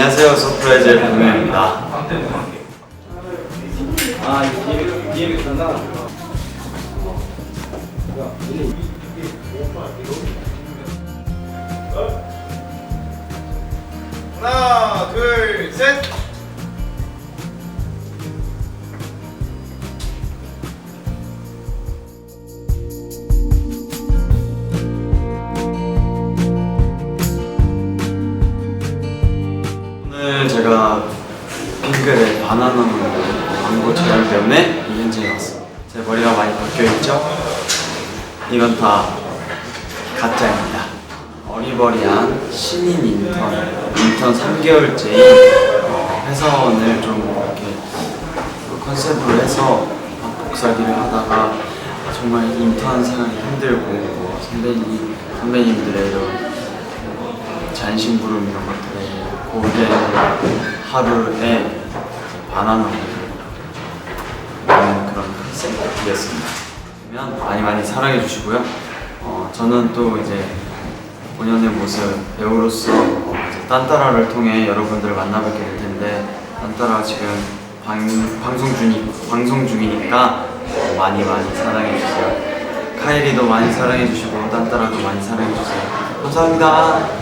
안녕하세요 서프라이즈의 박명입니다 아, 이. 하나, 둘, 셋. 오늘 제가 핑클의 바나나 광고 촬영 때문에 이 현장에 왔어요 제 머리가 많이 바뀌어있죠? 이건 다 가짜입니다 어리버리한 신인 인턴 인턴 3개월째인 어, 회사원을 좀 이렇게 컨셉으로 해서 복사기를 하다가 정말 인턴 생활이 힘들고 뭐 선배님, 선배님들의 이런 잔심부름 이런 것들에 고된 하루에 먹는 그런 컨셉이었습니다. 그러면 많이 많이 사랑해 주시고요. 어, 저는 또 이제 본연의 모습 배우로서 딴따라를 통해 여러분들을 만나뵙게 될 텐데 딴따라 지금 방, 방송 중이 방송 중이니까 어, 많이 많이 사랑해 주세요. 카이리도 많이 사랑해 주시고 딴따라도 많이 사랑해 주세요. 감사합니다.